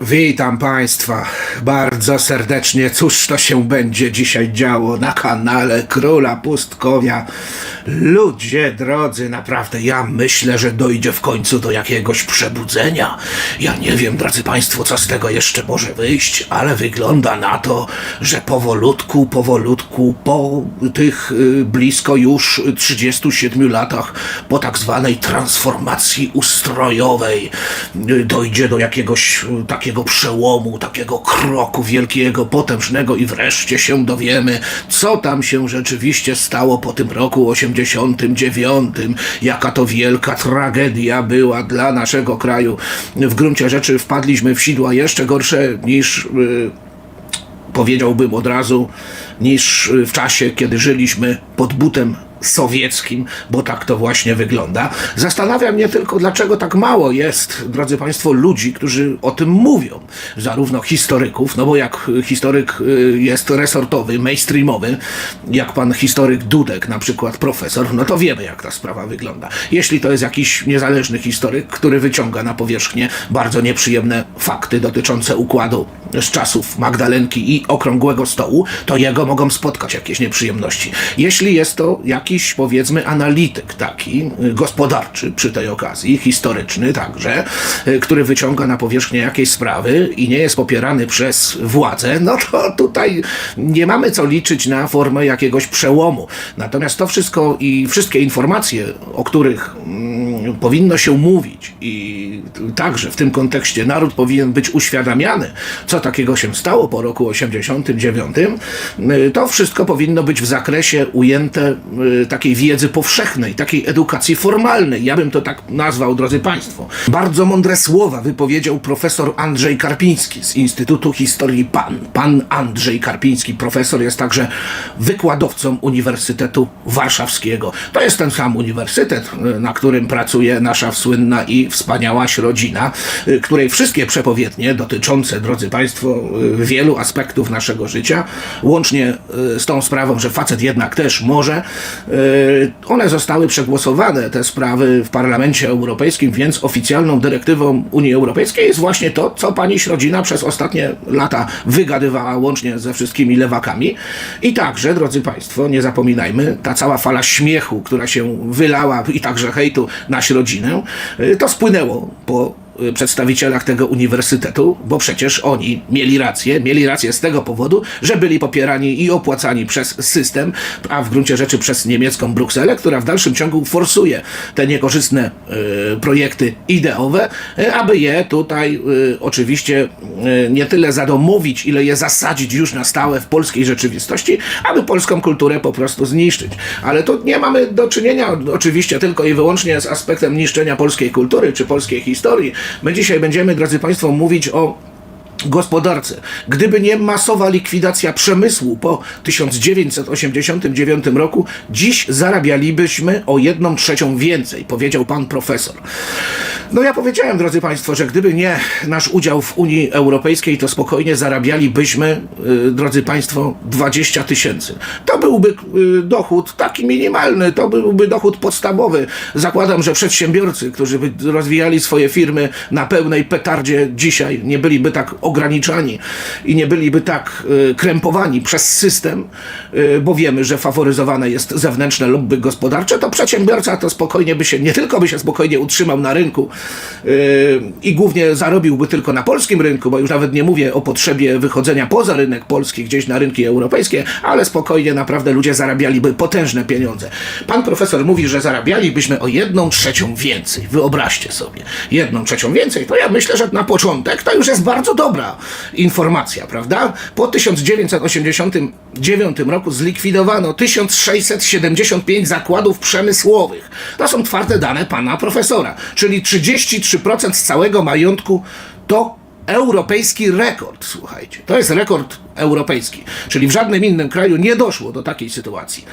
Witam Państwa bardzo serdecznie. Cóż to się będzie dzisiaj działo na kanale Króla Pustkowia? Ludzie drodzy, naprawdę ja myślę, że dojdzie w końcu do jakiegoś przebudzenia. Ja nie wiem, drodzy Państwo, co z tego jeszcze może wyjść, ale wygląda na to, że powolutku, powolutku, po tych y, blisko już 37 latach, po tak zwanej transformacji ustrojowej, y, dojdzie do jakiegoś y, takiego przełomu, takiego kroku wielkiego, potężnego i wreszcie się dowiemy, co tam się rzeczywiście stało po tym roku 89, jaka to wielka tragedia była dla naszego kraju. W gruncie rzeczy wpadliśmy w sidła jeszcze gorsze niż y, powiedziałbym od razu, niż w czasie, kiedy żyliśmy pod butem sowieckim, bo tak to właśnie wygląda. Zastanawia mnie tylko, dlaczego tak mało jest, drodzy Państwo, ludzi, którzy o tym mówią. Zarówno historyków, no bo jak historyk y, jest resortowy, mainstreamowy, jak pan historyk Dudek, na przykład profesor, no to wiemy, jak ta sprawa wygląda. Jeśli to jest jakiś niezależny historyk, który wyciąga na powierzchnię bardzo nieprzyjemne fakty dotyczące układu z czasów Magdalenki i okrągłego stołu, to jego mogą spotkać jakieś nieprzyjemności. Jeśli jest to jakiś, powiedzmy, analityk taki, y, gospodarczy przy tej okazji, historyczny także, y, który wyciąga na powierzchnię jakieś sprawy i nie jest popierany przez władzę, no to tutaj nie mamy co liczyć na formę jakiegoś przełomu. Natomiast to wszystko i wszystkie informacje, o których mm, powinno się mówić i także w tym kontekście naród powinien być uświadamiany, co takiego się stało po roku 89, y, to wszystko powinno być w zakresie ujęte y, takiej wiedzy powszechnej, takiej edukacji formalnej. Ja bym to tak nazwał, drodzy Państwo. Bardzo mądre słowa wypowiedział profesor Andrzej Karpiński z Instytutu Historii PAN. Pan Andrzej Karpiński, profesor, jest także wykładowcą Uniwersytetu Warszawskiego. To jest ten sam uniwersytet, y, na którym pracuje nasza słynna i wspaniałaś rodzina, której wszystkie przepowiednie dotyczące, drodzy Państwo, wielu aspektów naszego życia, łącznie z tą sprawą, że facet jednak też może, y, one zostały przegłosowane, te sprawy w Parlamencie Europejskim, więc oficjalną dyrektywą Unii Europejskiej jest właśnie to, co pani Środzina przez ostatnie lata wygadywała łącznie ze wszystkimi lewakami. I także, drodzy Państwo, nie zapominajmy, ta cała fala śmiechu, która się wylała i także hejtu na Środzinę, y, to spłynęło po przedstawicielach tego uniwersytetu, bo przecież oni mieli rację, mieli rację z tego powodu, że byli popierani i opłacani przez system, a w gruncie rzeczy przez niemiecką Brukselę, która w dalszym ciągu forsuje te niekorzystne y, projekty ideowe, y, aby je tutaj y, oczywiście y, nie tyle zadomowić, ile je zasadzić już na stałe w polskiej rzeczywistości, aby polską kulturę po prostu zniszczyć. Ale tu nie mamy do czynienia oczywiście tylko i wyłącznie z aspektem niszczenia polskiej kultury czy polskiej historii. My dzisiaj będziemy, drodzy Państwo, mówić o gospodarce. Gdyby nie masowa likwidacja przemysłu po 1989 roku, dziś zarabialibyśmy o jedną trzecią więcej, powiedział pan profesor. No ja powiedziałem, drodzy Państwo, że gdyby nie nasz udział w Unii Europejskiej, to spokojnie zarabialibyśmy, y, drodzy Państwo, 20 tysięcy. To byłby y, dochód taki minimalny, to byłby dochód podstawowy. Zakładam, że przedsiębiorcy, którzy by rozwijali swoje firmy na pełnej petardzie dzisiaj, nie byliby tak ograniczani i nie byliby tak y, krępowani przez system, y, bo wiemy, że faworyzowane jest zewnętrzne lobby gospodarcze, to przedsiębiorca to spokojnie by się, nie tylko by się spokojnie utrzymał na rynku y, i głównie zarobiłby tylko na polskim rynku, bo już nawet nie mówię o potrzebie wychodzenia poza rynek polski, gdzieś na rynki europejskie, ale spokojnie naprawdę ludzie zarabialiby potężne pieniądze. Pan profesor mówi, że zarabialibyśmy o jedną trzecią więcej. Wyobraźcie sobie, jedną trzecią więcej, to ja myślę, że na początek to już jest bardzo dobra informacja, prawda? Po 1989 roku zlikwidowano 1675 zakładów przemysłowych. To są twarde dane pana profesora, czyli 33% z całego majątku to europejski rekord, słuchajcie. To jest rekord europejski, czyli w żadnym innym kraju nie doszło do takiej sytuacji.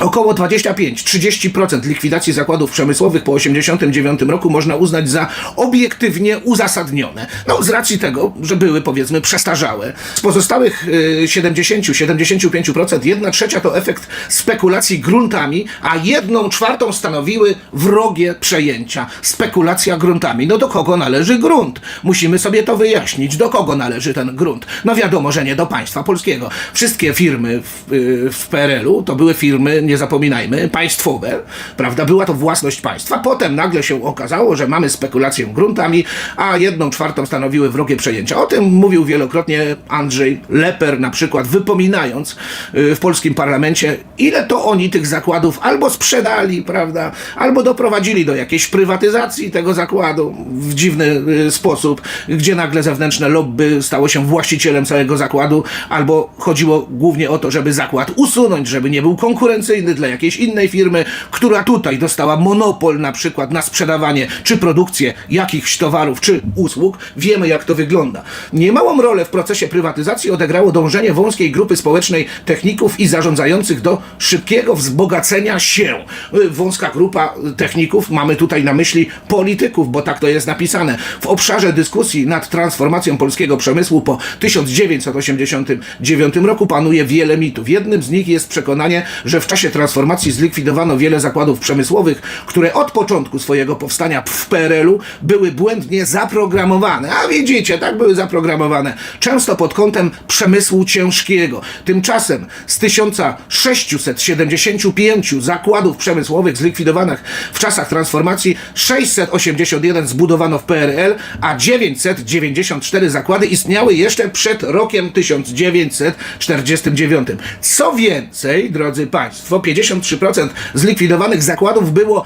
Około 25-30% likwidacji zakładów przemysłowych po 1989 roku można uznać za obiektywnie uzasadnione. No, z racji tego, że były powiedzmy przestarzałe. Z pozostałych y, 70-75% jedna trzecia to efekt spekulacji gruntami, a jedną czwartą stanowiły wrogie przejęcia. Spekulacja gruntami. No do kogo należy grunt? Musimy sobie to wyjaśnić. Do kogo należy ten grunt? No wiadomo, że nie do państwa polskiego. Wszystkie firmy w, y, w PRL-u to były firmy, nie zapominajmy, państwowe, prawda? Była to własność państwa. Potem nagle się okazało, że mamy spekulację gruntami, a jedną czwartą stanowiły wrogie przejęcia. O tym mówił wielokrotnie Andrzej Leper, na przykład, wypominając y, w polskim parlamencie, ile to oni tych zakładów albo sprzedali, prawda, albo doprowadzili do jakiejś prywatyzacji tego zakładu w dziwny y, sposób, gdzie nagle zewnętrzne lobby stało się właścicielem całego zakładu, albo chodziło głównie o to, żeby zakład usunąć, żeby nie był konkurencyjny dla jakiejś innej firmy, która tutaj dostała monopol na przykład na sprzedawanie czy produkcję jakichś towarów czy usług. Wiemy jak to wygląda. Niemałą rolę w procesie prywatyzacji odegrało dążenie wąskiej grupy społecznej techników i zarządzających do szybkiego wzbogacenia się. Wąska grupa techników, mamy tutaj na myśli polityków, bo tak to jest napisane. W obszarze dyskusji nad transformacją polskiego przemysłu po 1989 roku panuje wiele mitów. Jednym z nich jest przekonanie, że w czasie transformacji zlikwidowano wiele zakładów przemysłowych, które od początku swojego powstania w PRL-u były błędnie zaprogramowane. A widzicie, tak były zaprogramowane. Często pod kątem przemysłu ciężkiego. Tymczasem z 1675 zakładów przemysłowych zlikwidowanych w czasach transformacji 681 zbudowano w PRL, a 994 zakłady istniały jeszcze przed rokiem 1949. Co więcej, drodzy Państwo, 53% zlikwidowanych zakładów było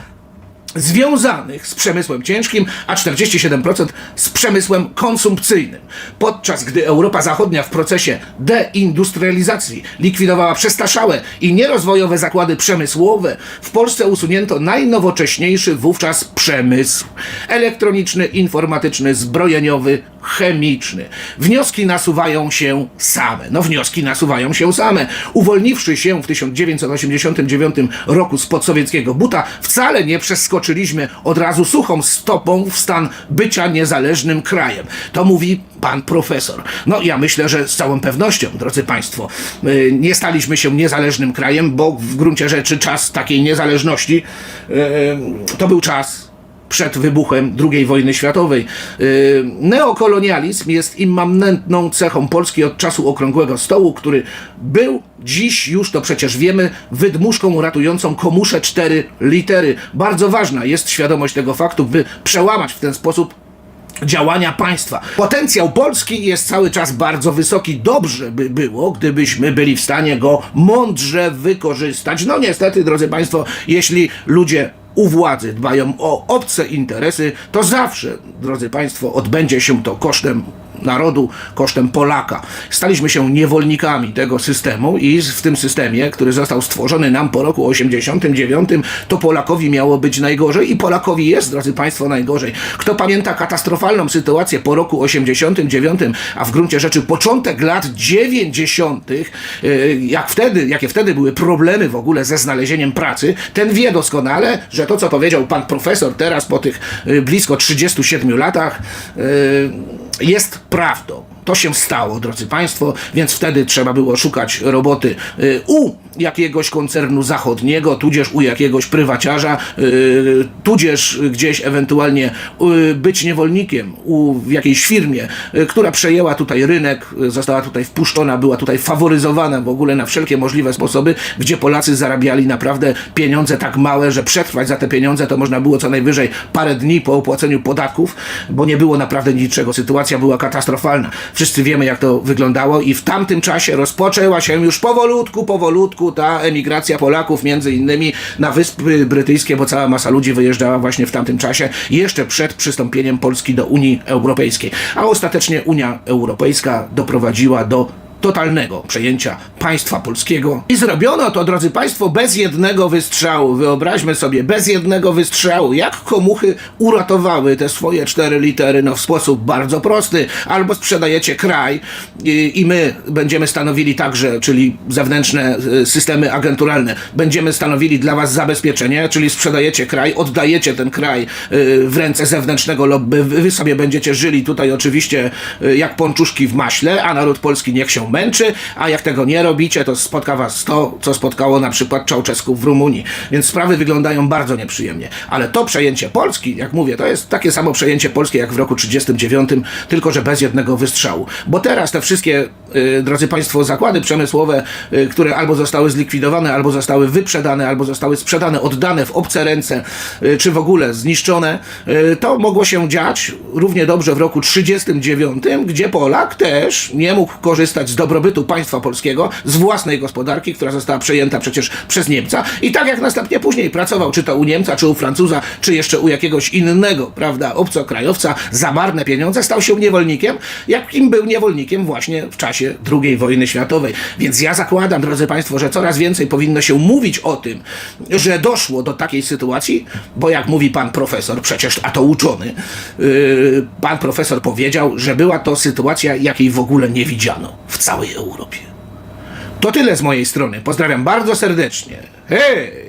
związanych z przemysłem ciężkim, a 47% z przemysłem konsumpcyjnym. Podczas gdy Europa Zachodnia w procesie deindustrializacji likwidowała przestarzałe i nierozwojowe zakłady przemysłowe, w Polsce usunięto najnowocześniejszy wówczas przemysł elektroniczny, informatyczny, zbrojeniowy, chemiczny. Wnioski nasuwają się same. No wnioski nasuwają się same. Uwolniwszy się w 1989 roku spod sowieckiego buta, wcale nie przeskoczyliśmy od razu suchą stopą w stan bycia niezależnym krajem. To mówi pan profesor. No ja myślę, że z całą pewnością, drodzy państwo, y, nie staliśmy się niezależnym krajem, bo w gruncie rzeczy czas takiej niezależności y, to był czas przed wybuchem II wojny światowej. Yy, Neokolonializm jest immanentną cechą Polski od czasu okrągłego stołu, który był dziś, już to przecież wiemy, wydmuszką ratującą komusze cztery litery. Bardzo ważna jest świadomość tego faktu, by przełamać w ten sposób działania państwa. Potencjał Polski jest cały czas bardzo wysoki. Dobrze by było, gdybyśmy byli w stanie go mądrze wykorzystać. No niestety, drodzy Państwo, jeśli ludzie u władzy dbają o obce interesy, to zawsze, drodzy Państwo, odbędzie się to kosztem narodu, kosztem Polaka. Staliśmy się niewolnikami tego systemu i w tym systemie, który został stworzony nam po roku 89, to Polakowi miało być najgorzej i Polakowi jest, drodzy Państwo, najgorzej. Kto pamięta katastrofalną sytuację po roku 89, a w gruncie rzeczy początek lat 90., y, jak wtedy, jakie wtedy były problemy w ogóle ze znalezieniem pracy, ten wie doskonale, że to, co powiedział pan profesor teraz po tych y, blisko 37 latach, y, jest prawdą. To się stało, drodzy Państwo, więc wtedy trzeba było szukać roboty y, u jakiegoś koncernu zachodniego, tudzież u jakiegoś prywaciarza, y, tudzież gdzieś ewentualnie y, być niewolnikiem u, jakiejś firmie, która przejęła tutaj rynek, została tutaj wpuszczona, była tutaj faworyzowana w ogóle na wszelkie możliwe sposoby, gdzie Polacy zarabiali naprawdę pieniądze tak małe, że przetrwać za te pieniądze to można było co najwyżej parę dni po opłaceniu podatków, bo nie było naprawdę niczego. Sytuacja była katastrofalna. Wszyscy wiemy, jak to wyglądało i w tamtym czasie rozpoczęła się już powolutku, powolutku ta emigracja Polaków między innymi na Wyspy Brytyjskie, bo cała masa ludzi wyjeżdżała właśnie w tamtym czasie, jeszcze przed przystąpieniem Polski do Unii Europejskiej. A ostatecznie Unia Europejska doprowadziła do totalnego przejęcia państwa polskiego. I zrobiono to, drodzy Państwo, bez jednego wystrzału. Wyobraźmy sobie, bez jednego wystrzału. Jak komuchy uratowały te swoje cztery litery? No w sposób bardzo prosty. Albo sprzedajecie kraj i, i my będziemy stanowili także, czyli zewnętrzne y, systemy agenturalne, będziemy stanowili dla Was zabezpieczenie, czyli sprzedajecie kraj, oddajecie ten kraj y, w ręce zewnętrznego lobby, wy sobie będziecie żyli tutaj oczywiście y, jak pączuszki w maśle, a naród polski niech się męczy, a jak tego nie robicie, to spotka Was to, co spotkało na przykład Czałczesków w Rumunii. Więc sprawy wyglądają bardzo nieprzyjemnie. Ale to przejęcie Polski, jak mówię, to jest takie samo przejęcie Polski jak w roku 39, tylko że bez jednego wystrzału. Bo teraz te wszystkie, y, drodzy Państwo, zakłady przemysłowe, y, które albo zostały zlikwidowane, albo zostały wyprzedane, albo zostały sprzedane, oddane w obce ręce, y, czy w ogóle zniszczone, y, to mogło się dziać równie dobrze w roku 39, gdzie Polak też nie mógł korzystać z dobrobytu państwa polskiego, z własnej gospodarki, która została przejęta przecież przez Niemca i tak jak następnie później pracował, czy to u Niemca, czy u Francuza, czy jeszcze u jakiegoś innego, prawda, obcokrajowca, za marne pieniądze stał się niewolnikiem, jakim był niewolnikiem właśnie w czasie II wojny światowej. Więc ja zakładam, drodzy Państwo, że coraz więcej powinno się mówić o tym, że doszło do takiej sytuacji, bo jak mówi pan profesor, przecież, a to uczony, yy, pan profesor powiedział, że była to sytuacja, jakiej w ogóle nie widziano w całej Europie. To tyle z mojej strony. Pozdrawiam bardzo serdecznie. Hej!